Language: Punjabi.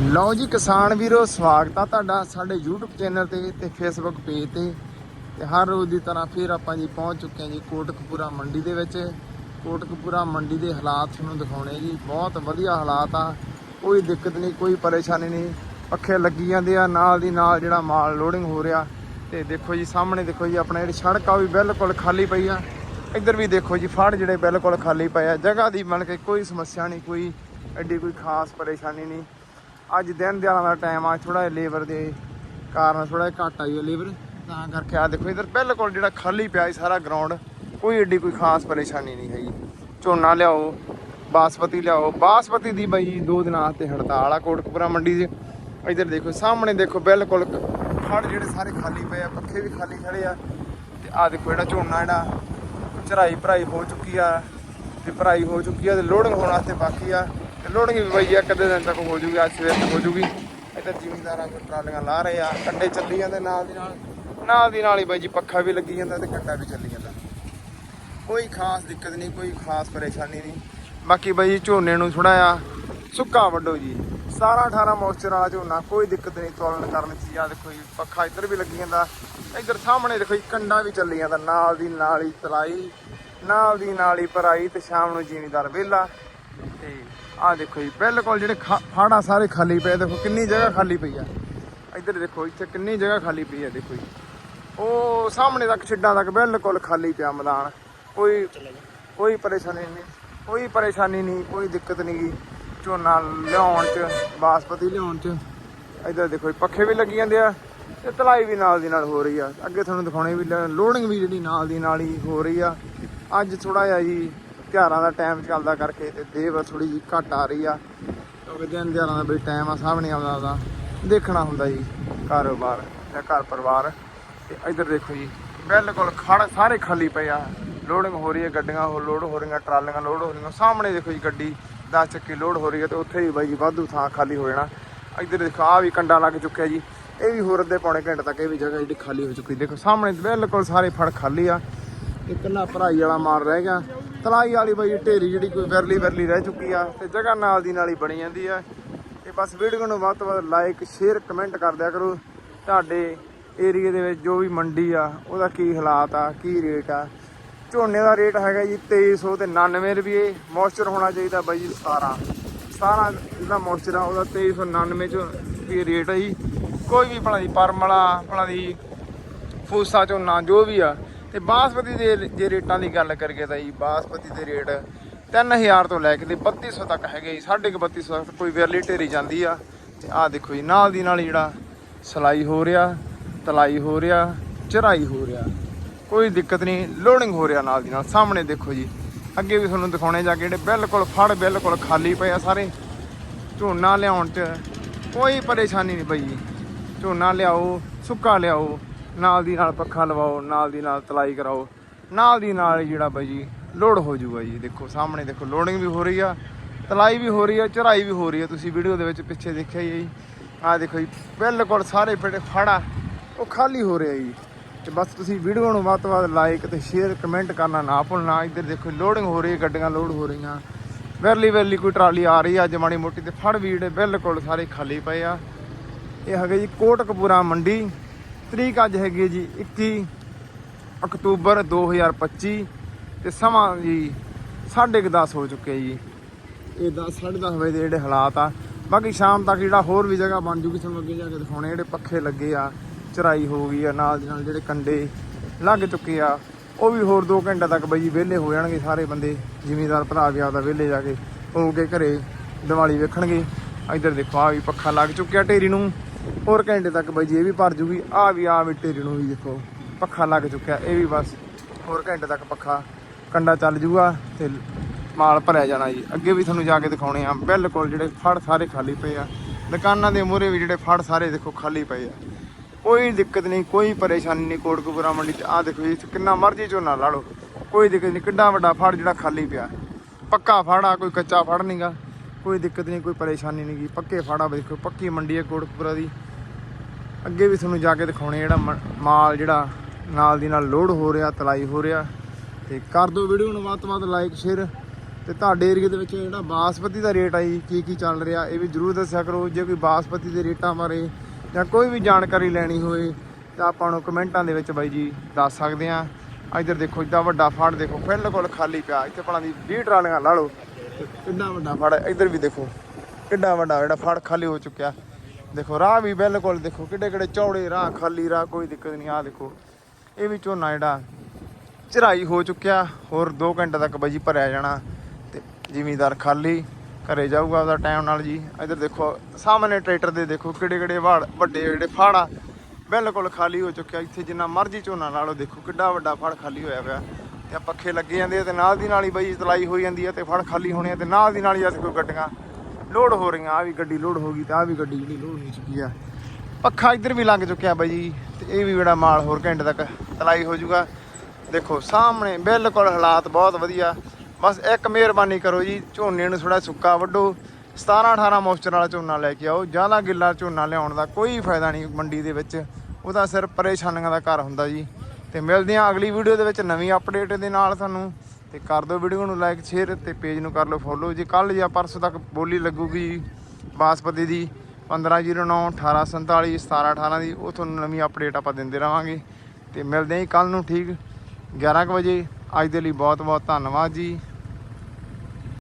ਲਓ ਜੀ ਕਿਸਾਨ ਵੀਰੋ, ਸਵਾਗਤ ਆ ਤੁਹਾਡਾ ਸਾਡੇ YouTube ਚੈਨਲ ਤੇ ਤੇ Facebook ਪੇਜ ਤੇ। ਤੇ ਹਰ ਰੋਜ਼ ਦੀ ਤਰ੍ਹਾਂ ਫਿਰ ਆਪਾਂ ਜੀ ਪਹੁੰਚ ਚੁੱਕੇ ਹਾਂ ਜੀ ਕੋਟਕਪੂਰਾ ਮੰਡੀ ਦੇ ਵਿੱਚ। ਕੋਟਕਪੂਰਾ ਮੰਡੀ ਦੇ ਹਾਲਾਤ ਤੁਹਾਨੂੰ ਦਿਖਾਉਣੇ ਜੀ। ਬਹੁਤ ਵਧੀਆ ਹਾਲਾਤ ਆ। ਕੋਈ ਦਿੱਕਤ ਨਹੀਂ, ਕੋਈ ਪਰੇਸ਼ਾਨੀ ਨਹੀਂ। ਪੱਖੇ ਲੱਗੀ ਜਾਂਦੇ ਆ, ਨਾਲ ਦੀ ਨਾਲ ਜਿਹੜਾ ਮਾਲ ਲੋਡਿੰਗ ਹੋ ਰਿਹਾ। ਤੇ ਦੇਖੋ ਜੀ, ਸਾਹਮਣੇ ਦੇਖੋ ਜੀ, ਆਪਣਾ ਜਿਹੜੀ ਸੜਕ ਆ ਉਹ ਵੀ ਬਿਲਕੁਲ ਖਾਲੀ ਪਈ ਆ। ਇੱਧਰ ਵੀ ਦੇਖੋ ਜੀ, ਫੜ ਜਿਹੜੇ ਬਿਲਕੁਲ ਖਾਲੀ ਪਏ ਆ। ਜਗ੍ਹਾ ਦੀ ਮਨ ਕੇ ਕੋਈ ਸਮੱਸਿਆ ਨਹੀਂ, ਕੋਈ ਐਡੀ ਕੋਈ ਖਾਸ ਪਰੇਸ਼ਾਨੀ ਨਹੀਂ। ਅੱਜ ਦਿਨ ਦਿਹਾੜਾ ਦਾ ਟਾਈਮ ਆ ਥੋੜਾ ਲੇਬਰ ਦੇ ਕਾਰਨ ਥੋੜਾ ਘੱਟ ਆਈ ਹੈ ਲੇਬਰ ਤਾਂ ਕਰਕੇ ਆ ਦੇਖੋ ਇਧਰ ਬਿਲਕੁਲ ਜਿਹੜਾ ਖਾਲੀ ਪਿਆ ਸੀ ਸਾਰਾ ਗਰਾਊਂਡ ਕੋਈ ਏਡੀ ਕੋਈ ਖਾਸ ਪਰੇਸ਼ਾਨੀ ਨਹੀਂ ਹੈਗੀ। ਝੋਨਾ ਲਿਆਓ ਬਾਸਪਤੀ ਲਿਆਓ ਬਾਸਪਤੀ ਦੀ ਬਈ ਦੋ ਦਿਨਾਂ ਵਾਸਤੇ ਹੜਤਾਲ ਆ ਕੋਟਕਪੁਰਾ ਮੰਡੀ 'ਚ। ਇਧਰ ਦੇਖੋ, ਸਾਹਮਣੇ ਦੇਖੋ ਬਿਲਕੁਲ ਖੜ ਜਿਹੜੇ ਸਾਰੇ ਖਾਲੀ ਪਏ ਆ, ਪੱਖੇ ਵੀ ਖਾਲੀ ਖੜੇ ਆ। ਤੇ ਆ ਦੇਖੋ ਜਿਹੜਾ ਝੋਨਾ ਜਿਹੜਾ ਚੜਾਈ ਭਰਾਈ ਹੋ ਚੁੱਕੀ ਆ, ਤੇ ਭਰਾਈ ਹੋ ਚੁੱਕੀ ਆ ਤੇ ਲੋਡਿੰਗ ਹੋਣ ਵਾਸਤੇ ਬਾਕੀ ਆ। ਲੋਡਿੰਗ ਵੀ ਬਈ ਇੱਕ ਅੱਧੇ ਦਿਨ ਤੱਕ ਹੋ ਜੂਗੀ, ਅੱਜ ਸਵੇਰ ਤੱਕ ਹੋ ਜੂਗੀ। ਇੱਧਰ ਜ਼ਿਮੀਂਦਾਰਾਂ ਕੋਲ ਟਰਾਲੀਆਂ ਲਾ ਰਹੇ ਆ, ਕੰਡੇ ਚੱਲੀ ਜਾਂਦੇ ਨਾਲ ਦੀ ਨਾਲ। ਨਾਲ ਦੀ ਨਾਲ ਹੀ ਬਾਈ ਜੀ ਪੱਖਾ ਵੀ ਲੱਗੀ ਜਾਂਦਾ ਤੇ ਕੰਡਾ ਵੀ ਚੱਲੀ ਜਾਂਦਾ। ਕੋਈ ਖਾਸ ਦਿੱਕਤ ਨਹੀਂ, ਕੋਈ ਖਾਸ ਪਰੇਸ਼ਾਨੀ ਨਹੀਂ। ਬਾਕੀ ਬਾਈ ਜੀ ਝੋਨੇ ਨੂੰ ਥੋੜਾ ਆ ਸੁੱਕਾ ਵੱਡੋ ਜੀ। 17 18 ਮੋਇਸਚਰ ਵਾਲਾ ਝੋਨਾ, ਕੋਈ ਦਿੱਕਤ ਨਹੀਂ ਤੋਲਣ ਕਰਨ ਚ ਆ ਦੇਖੋ ਜੀ, ਪੱਖਾ ਇੱਧਰ ਵੀ ਲੱਗੀ ਜਾਂਦਾ। ਇੱਧਰ ਸਾਹਮਣੇ ਦੇਖੋ ਜੀ, ਕੰਡਾ ਵੀ ਚੱਲੀ ਜਾਂਦਾ। ਨਾਲ ਦੀ ਨਾਲ ਹੀ ਤਲਾਈ, ਨਾਲ ਦੀ ਨਾਲ ਹੀ ਭਰਾਈ ਤੇ ਸ਼ਾਮ ਨੂੰ ਜੀਵੀਦਾਰ ਵਿਹਲਾ। ਤੇ ਆਹ ਦੇਖੋ ਜੀ, ਬਿਲਕੁਲ ਜਿਹੜੇ ਖਾ- ਫਾੜਾ ਸਾਰੇ ਖਾਲੀ ਪਏ ਦੇਖੋ ਕਿੰਨੀ ਜਗ੍ਹਾ ਖਾਲੀ ਪਈ ਆ। ਇੱਧਰ ਦੇਖੋ, ਇੱਥੇ ਕਿੰਨੀ ਜਗ੍ਹਾ ਖਾਲੀ ਪਈ ਆ, ਦੇਖੋ ਜੀ। ਉਹ ਸਾਹਮਣੇ ਤੱਕ, ਛਿੱਡਾਂ ਤੱਕ ਬਿਲਕੁਲ ਖਾਲੀ ਪਿਆ ਮੈਦਾਨ। ਕੋਈ ਕੋਈ ਪਰੇਸ਼ਾਨੀ ਨਹੀਂ, ਕੋਈ ਪਰੇਸ਼ਾਨੀ ਨਹੀਂ, ਕੋਈ ਦਿੱਕਤ ਨਹੀਂ ਗੀ। ਝੋਨਾ ਲਿਆਉਣ ਚ, ਬਾਸਪਤੀ ਲਿਆਉਣ ਚ। ਇੱਧਰ ਦੇਖੋ ਜੀ, ਪੱਖੇ ਵੀ ਲੱਗੀ ਜਾਂਦੇ ਆ ਤੇ ਤਲਾਈ ਵੀ ਨਾਲ ਦੀ ਨਾਲ ਹੋ ਰਹੀ ਆ। ਅੱਗੇ ਤੁਹਾਨੂੰ ਦਿਖਾਉਣੇ ਵੀ, ਲੋਡਿੰਗ ਵੀ ਜਿਹੜੀ ਨਾਲ ਦੀ ਨਾਲ ਹੀ ਹੋ ਰਹੀ ਆ। ਅੱਜ ਥੋੜਾ ਜਿਹਾ ਜੀ ਤਿਉਹਾਰਾਂ ਦਾ ਟਾਈਮ ਚੱਲਦਾ ਕਰਕੇ ਤੇ ਦੇਵ ਥੋੜੀ ਜੀ ਘੱਟ ਆ ਰਹੀ ਆ। ਕਿਉਂਕਿ ਦਿਨ ਤਿਉਹਾਰਾਂ ਦਾ ਵੀ ਟਾਈਮ ਆ ਸਾਹਮਣੇ ਆਉਂਦਾ ਆਪਦਾ ਦੇਖਣਾ ਹੁੰਦਾ ਜੀ, ਕਾਰੋਬਾਰ ਜਾਂ ਘਰ ਪਰਿਵਾਰ। ਤੇ ਇੱਧਰ ਦੇਖੋ ਜੀ, ਬਿਲਕੁਲ ਖੜ ਸਾਰੇ ਖਾਲੀ ਪਏ ਆ। ਲੋਡਿੰਗ ਹੋ ਰਹੀ ਹੈ ਗੱਡੀਆਂ ਹੋ ਲੋਡ ਹੋ ਰਹੀਆਂ, ਟਰਾਲੀਆਂ ਲੋਡ ਹੋ ਰਹੀਆਂ। ਸਾਹਮਣੇ ਦੇਖੋ ਜੀ ਗੱਡੀ 10 ਚੱਕੀ ਲੋਡ ਹੋ ਰਹੀ ਹੈ ਤੇ ਉੱਥੇ ਹੀ ਬਾਈ ਜੀ ਵਾਧੂ ਥਾਂ ਖਾਲੀ ਹੋ ਜਾਣਾ। ਇੱਧਰ ਦੇਖੋ ਆ ਵੀ ਕੰਡਾ ਲੱਗ ਚੁੱਕਿਆ ਜੀ। ਇਹ ਵੀ ਹੋਰ ਅੱਧੇ ਪੌਣੇ ਘੰਟੇ ਤੱਕ ਇਹ ਵੀ ਜਗ੍ਹਾ ਜਿਹੜੀ ਖਾਲੀ ਹੋ ਚੁੱਕੀ। ਦੇਖੋ, ਸਾਹਮਣੇ ਬਿਲਕੁਲ ਸਾਰੇ ਫੜ ਖਾਲੀ ਆ। ਇਕੱਲਾ ਭਰਾਈ ਵਾਲਾ ਮਾਰ ਰਹਿ ਗਿਆ। ਤਲਾਈ ਵਾਲੀ ਬਾਈ, ਢੇਰੀ ਜਿਹੜੀ ਕੋਈ ਵਰਲੀ ਵਰਲੀ ਰਹਿ ਚੁੱਕੀ ਆ, ਤੇ ਜਗ੍ਹਾ ਨਾਲ ਦੀ ਨਾਲ ਹੀ ਬਣੀ ਜਾਂਦੀ ਆ। ਤੇ ਬਸ ਵੀਡੀਓ ਨੂੰ ਵੱਧ ਤੋਂ ਵੱਧ ਲਾਈਕ ਸ਼ੇਅਰ ਕਮੈਂਟ ਕਰ ਦਿਆ ਕਰੋ। ਤੁਹਾਡੇ ਏਰੀਆ ਦੇ ਵਿੱਚ ਜੋ ਵੀ ਮੰਡੀ ਆ, ਉਹਦਾ ਕੀ ਹਾਲਾਤ ਆ, ਕੀ ਰੇਟ ਆ। ਝੋਨੇ ਦਾ ਰੇਟ ਹੈਗਾ ਜੀ 2300 ਤੇ 99 ਰੁਪਏ। ਮੋਇਸਚਰ ਹੋਣਾ ਚਾਹੀਦਾ ਬਾਈ ਜੀ 17 17 ਜਿਹੜਾ ਮੋਇਸਚਰ ਆ, ਉਹਦਾ 2399 ਚ ਵੀ ਰੇਟ ਆ ਜੀ। ਕੋਈ ਵੀ ਭਲਾ ਦੀ ਪਰਮਲਾ, ਭਲਾ ਦੀ ਫੂਸਾ ਝੋਨਾ, ਜੋ ਵੀ ਆ ਤੇ ਬਾਸਪਤੀ ਦੇ ਜੇ ਰੇਟਾਂ ਦੀ ਗੱਲ ਕਰੀਏ ਤਾਂ ਜੀ ਬਾਸਪਤੀ ਦੇ ਰੇਟ 3000 ਤੋਂ ਲੈ ਕੇ ਤੇ 3200 ਤੱਕ ਹੈਗੇ ਜੀ। 3250 ਤੱਕ ਕੋਈ ਵੇਰਲੀ ਢੇਰੀ ਜਾਂਦੀ ਆ। ਤੇ ਆਹ ਦੇਖੋ ਜੀ, ਨਾਲ ਦੀ ਨਾਲ ਜਿਹੜਾ ਸਲਾਈ ਹੋ ਰਿਹਾ, ਤਲਾਈ ਹੋ ਰਿਹਾ, ਚਰਾਈ ਹੋ ਰਿਹਾ। ਕੋਈ ਦਿੱਕਤ ਨਹੀਂ ਲੋਡਿੰਗ ਹੋ ਰਿਹਾ ਨਾਲ ਦੀ ਨਾਲ। ਸਾਹਮਣੇ ਦੇਖੋ ਜੀ, ਅੱਗੇ ਵੀ ਤੁਹਾਨੂੰ ਦਿਖਾਉਣੇ ਜਾ ਕੇ ਜਿਹੜੇ ਬਿਲਕੁਲ ਫੜ ਬਿਲਕੁਲ ਖਾਲੀ ਪਏ ਆ ਸਾਰੇ। ਝੋਨਾ ਲਿਆਉਣ 'ਚ ਕੋਈ ਪਰੇਸ਼ਾਨੀ ਨਹੀਂ ਪਈ ਜੀ। ਝੋਨਾ ਲਿਆਓ, ਸੁੱਕਾ ਲਿਆਓ ਨਾਲ ਦੀ ਨਾਲ ਪੱਖਾ ਲਵਾਓ, ਨਾਲ ਦੀ ਨਾਲ ਤਲਾਈ ਕਰਾਓ। ਨਾਲ ਦੀ ਨਾਲ ਹੀ ਜਿਹੜਾ ਬਾਈ ਜੀ, ਲੋਡ ਹੋ ਜਾਊਗਾ ਜੀ। ਦੇਖੋ, ਸਾਹਮਣੇ ਦੇਖੋ ਲੋਡਿੰਗ ਵੀ ਹੋ ਰਹੀ ਆ, ਤਲਾਈ ਵੀ ਹੋ ਰਹੀ ਆ ਚੜਾਈ ਵੀ ਹੋ ਰਹੀ ਆ। ਤੁਸੀਂ ਵੀਡੀਓ ਦੇ ਵਿੱਚ ਪਿੱਛੇ ਦੇਖਿਆ ਹੀ ਜੀ। ਆਹ ਦੇਖੋ ਜੀ, ਬਿਲਕੁਲ ਸਾਰੇ ਫੜੇ ਫੜਾ, ਉਹ ਖਾਲੀ ਹੋ ਰਿਹਾ ਜੀ। ਤੇ ਬਸ ਤੁਸੀਂ ਵੀਡੀਓ ਨੂੰ ਵੱਧ ਤੋਂ ਵੱਧ ਲਾਈਕ ਤੇ ਸ਼ੇਅਰ ਕਮੈਂਟ ਕਰਨਾ ਨਾ ਭੁੱਲਣਾ। ਇੱਧਰ ਦੇਖੋ ਲੋਡਿੰਗ ਹੋ ਰਹੀ ਹੈ ਗੱਡੀਆਂ ਲੋਡ ਹੋ ਰਹੀਆਂ। ਵੈਰਲੀ ਵੈਰਲੀ ਕੋਈ ਟਰਾਲੀ ਆ ਰਹੀ ਆ, ਅੱਜ ਮਾੜੀ ਮੋਟੀ ਤੇ ਫੜ ਵੀ ਜਿਹੜੇ ਬਿਲਕੁਲ ਸਾਰੇ ਖਾਲੀ ਪਏ ਆ। ਇਹ ਹੈਗੇ ਜੀ ਕੋਟਕਪੂਰਾ ਮੰਡੀ। ਤਰੀਕ ਅੱਜ ਹੈਗੀ ਹੈ ਜੀ 21 ਅਕਤੂਬਰ 2025 ਤੇ ਸਮਾਂ ਜੀ 10:30 ਹੋ ਚੁੱਕੇ ਜੀ। ਇਹ 10 10:30 ਵਜੇ ਦੇ ਜਿਹੜੇ ਹਾਲਾਤ ਆ। ਬਾਕੀ ਸ਼ਾਮ ਤੱਕ ਜਿਹੜਾ ਹੋਰ ਵੀ ਜਗ੍ਹਾ ਬਣ ਜੂਗੀ, ਤੁਹਾਨੂੰ ਅੱਗੇ ਜਾ ਕੇ ਦਿਖਾਉਣੇ ਜਿਹੜੇ ਪੱਖੇ ਲੱਗੇ ਆ ਚਰਾਈ ਹੋ ਗਈ ਆ, ਨਾਲ ਦੀ ਨਾਲ ਜਿਹੜੇ ਕੰਡੇ ਲੱਗ ਚੁੱਕੇ ਆ, ਉਹ ਵੀ ਹੋਰ 2 ਘੰਟੇ ਤੱਕ ਬਈ ਜੀ ਵਿਹਲੇ ਹੋ ਜਾਣਗੇ ਸਾਰੇ ਬੰਦੇ, ਜ਼ਿਮੀਦਾਰ ਭਰਾ ਵੀ ਆਪਦਾ ਵਿਹਲੇ ਜਾ ਕੇ ਹੋ ਕੇ ਘਰੇ, ਦੀਵਾਲੀ ਵੇਖਣਗੇ। ਇੱਧਰ ਦੇਖੋ ਆ ਵੀ ਪੱਖਾ ਲੱਗ ਚੁੱਕਿਆ ਢੇਰੀ ਨੂੰ। ਹੋਰ ਘੰਟੇ ਤੱਕ ਬਾਈ ਜੀ, ਇਹ ਵੀ ਭਰ ਜੂਗੀ। ਆ ਵੀ ਆ ਵੀ ਢੇਰੀ ਨੂੰ ਵੀ ਦੇਖੋ, ਪੱਖਾ ਲੱਗ ਚੁੱਕਿਆ, ਇਹ ਵੀ ਬਸ। ਹੋਰ ਘੰਟੇ ਤੱਕ ਪੱਖਾ ਕੰਡਾ ਚੱਲ ਜੂਗਾ ਤੇ ਮਾਲ ਭਰਿਆ ਜਾਣਾ ਜੀ। ਅੱਗੇ ਵੀ ਤੁਹਾਨੂੰ ਜਾ ਕੇ ਦਿਖਾਉਣੇ ਆ। ਬਿਲਕੁਲ ਜਿਹੜੇ ਫੜ ਸਾਰੇ ਖਾਲੀ ਪਏ ਆ। ਦੁਕਾਨਾਂ ਦੇ ਮੂਹਰੇ ਵੀ ਜਿਹੜੇ ਫੜ ਸਾਰੇ ਦੇਖੋ ਖਾਲੀ ਪਏ ਆ। ਕੋਈ ਦਿੱਕਤ ਨਹੀਂ, ਕੋਈ ਪਰੇਸ਼ਾਨੀ ਨਹੀਂ ਕੋਟਕਪੂਰਾ ਮੰਡੀ ਚ। ਆ ਦੇਖੋ ਜੀ ਕਿੰਨਾ ਮਰਜ਼ੀ ਝੋਨਾ ਲਾ ਲਓ। ਕੋਈ ਦਿੱਕਤ ਨਹੀਂ, ਕਿੱਡਾ ਵੱਡਾ ਫੜ ਜਿਹੜਾ ਖਾਲੀ ਪਿਆ। ਪੱਕਾ ਫੜ ਆ, ਕੋਈ ਕੱਚਾ ਫੜ ਨਹੀਂਗਾ ਕੋਈ ਦਿੱਕਤ ਨਹੀਂ, ਕੋਈ ਪਰੇਸ਼ਾਨੀ ਨਹੀਂ ਗੀ। ਪੱਕੇ ਫੜਾ ਦੇਖੋ ਪੱਕੀ ਮੰਡੀ ਹੈ ਕੋਟਕਪੁਰਾ ਦੀ। ਅੱਗੇ ਵੀ ਤੁਹਾਨੂੰ ਜਾ ਕੇ ਦਿਖਾਉਣੇ ਜਿਹੜਾ ਮ- ਮਾਲ ਜਿਹੜਾ ਨਾਲ ਦੀ ਨਾਲ ਲੋਡ ਹੋ ਰਿਹਾ, ਤਲਾਈ ਹੋ ਰਿਹਾ। ਤੇ ਕਰ ਦਿਓ ਵੀਡੀਓ ਨੂੰ ਵੱਧ ਤੋਂ ਵੱਧ ਲਾਈਕ, ਸ਼ੇਅਰ। ਤੇ ਤੁਹਾਡੇ ਏਰੀਏ ਦੇ ਵਿੱਚ ਜਿਹੜਾ ਬਾਸਪਤੀ ਦਾ ਰੇਟ ਆ ਜੀ, ਕੀ ਕੀ ਚੱਲ ਰਿਹਾ, ਇਹ ਵੀ ਜਰੂਰ ਦੱਸਿਆ ਕਰੋ। ਜੇ ਕੋਈ ਬਾਸਪਤੀ ਦੇ ਰੇਟਾਂ ਬਾਰੇ ਜਾਂ ਕੋਈ ਵੀ ਜਾਣਕਾਰੀ ਲੈਣੀ ਹੋਵੇ, ਤਾਂ ਆਪਾਂ ਨੂੰ ਕਮੈਂਟਾਂ ਦੇ ਵਿੱਚ ਬਾਈ ਜੀ ਦੱਸ ਸਕਦੇ ਆ ਇੱਧਰ ਦੇਖੋ ਇੱਡਾ ਵੱਡਾ ਫਾੜ ਦੇਖੋ ਬਿਲਕੁਲ ਖਾਲੀ ਪਿਆ। ਇੱਥੇ ਭਲਾ ਦੀ 20 ਟਰਾਲੀਆਂ ਲਾ ਲਓ। ਕਿੰਨਾ ਵੱਡਾ ਫੜ, ਇੱਧਰ ਵੀ ਦੇਖੋ। ਕਿੰਨਾ ਵੱਡਾ ਜਿਹੜਾ ਫੜ ਖਾਲੀ ਹੋ ਚੁੱਕਿਆ। ਦੇਖੋ, ਰਾਹ ਵੀ ਬਿਲਕੁਲ ਦੇਖੋ, ਕਿੱਡੇ ਕਿੱਡੇ ਚੌੜੇ ਰਾਹ, ਖਾਲੀ ਰਾਹ, ਕੋਈ ਦਿੱਕਤ ਨਹੀਂ। ਆ ਦੇਖੋ, ਇਹ ਵੀ ਝੋਨਾ ਜਿਹੜਾ ਚਰਾਈ ਹੋ ਚੁੱਕਿਆ। ਹੋਰ 2 ਘੰਟੇ ਤੱਕ ਬਾਈ ਭਰਿਆ ਜਾਣਾ ਤੇ ਜ਼ਿਮੀਦਾਰ ਖਾਲੀ ਘਰੇ ਜਾਊਗਾ ਉਹਦਾ ਟਾਈਮ ਨਾਲ ਜੀ। ਇੱਧਰ ਦੇਖੋ, ਸਾਹਮਣੇ ਟਰੈਕਟਰ ਦੇ ਦੇਖੋ ਕਿਹੜੇ ਕਿਹੜੇ ਵਾੜ, ਵੱਡੇ ਜਿਹੜੇ ਫਾੜਾ ਬਿਲਕੁਲ ਖਾਲੀ ਹੋ ਚੁੱਕਿਆ। ਇੱਥੇ ਜਿੰਨਾ ਮਰਜ਼ੀ ਝੋਨਾ ਲਾ ਲਓ, ਦੇਖੋ ਕਿੱਡਾ ਵੱਡਾ ਫੜ ਖਾਲੀ ਹੋਇਆ ਪਿਆ। ਤੇ ਪੱਖੇ ਲੱਗੇ ਜਾਂਦੇ ਆ ਤੇ ਨਾਲ ਦੀ ਨਾਲ ਹੀ ਬਾਈ ਤਲਾਈ ਹੋਈ ਜਾਂਦੀ ਹੈ ਤੇ ਫੜ ਖਾਲੀ ਹੋਣੇ ਆ ਤੇ ਨਾਲ ਦੀ ਨਾਲ ਹੀ ਅਸੀਂ ਕੋਈ ਗੱਡੀਆਂ ਲੋਡ ਹੋ ਰਹੀਆਂ। ਆ ਵੀ ਗੱਡੀ ਲੋਡ ਹੋ ਗਈ ਤੇ ਆ ਵੀ ਗੱਡੀ ਜਿਹੜੀ ਲੋਡ ਹੋ ਚੁੱਕੀ ਆ। ਪੱਖਾ ਇੱਧਰ ਵੀ ਲੰਘ ਚੁੱਕਿਆ ਬਾਈ ਜੀ ਤੇ ਇਹ ਵੀ ਜਿਹੜਾ ਮਾਲ ਹੋਰ ਘੰਟੇ ਤੱਕ ਤਲਾਈ ਹੋ ਜਾਊਗਾ। ਦੇਖੋ, ਸਾਹਮਣੇ ਬਿਲਕੁਲ ਹਾਲਾਤ ਬਹੁਤ ਵਧੀਆ। ਬਸ ਇੱਕ ਮਿਹਰਬਾਨੀ ਕਰੋ ਜੀ, ਝੋਨੇ ਨੂੰ ਥੋੜਾ ਸੁੱਕਾ ਵੱਢੋ। 17 18 ਮੋਇਸਚਰ ਵਾਲਾ ਝੋਨਾ ਲੈ ਕੇ ਆਓ। ਜ਼ਿਆਦਾ ਗਿੱਲਾ ਝੋਨਾ ਲਿਆਉਣ ਦਾ ਕੋਈ ਫਾਇਦਾ ਨਹੀਂ ਮੰਡੀ ਦੇ ਵਿੱਚ। ਉਹਦਾ ਸਿਰ ਪਰੇਸ਼ਾਨੀਆਂ ਦਾ ਘਰ ਹੁੰਦਾ ਜੀ। ਤੇ ਮਿਲਦੇ ਹਾਂ ਅਗਲੀ ਵੀਡੀਓ ਦੇ ਵਿੱਚ ਨਵੀਂ ਅਪਡੇਟ ਦੇ ਨਾਲ ਤੁਹਾਨੂੰ। ਤੇ ਕਰ ਦਿਓ ਵੀਡੀਓ ਨੂੰ ਲਾਈਕ ਸ਼ੇਅਰ ਤੇ ਪੇਜ ਨੂੰ ਕਰ ਲਓ ਫੋਲੋ ਜੇ ਕੱਲ ਜਾਂ ਪਰਸੋਂ ਤੱਕ ਬੋਲੀ ਲੱਗੂਗੀ ਬਾਸਪਤੀ ਦੀ 1509 1847 1718 ਦੀ, ਉਹ ਤੁਹਾਨੂੰ ਨਵੀਂ ਅਪਡੇਟ ਆਪਾਂ ਦਿੰਦੇ ਰਵਾਂਗੇ। ਤੇ ਮਿਲਦੇ ਹਾਂ ਕੱਲ ਨੂੰ ਠੀਕ 11 ਕੁ ਵਜੇ। ਅੱਜ ਦੇ ਲਈ ਬਹੁਤ ਬਹੁਤ ਧੰਨਵਾਦ ਜੀ।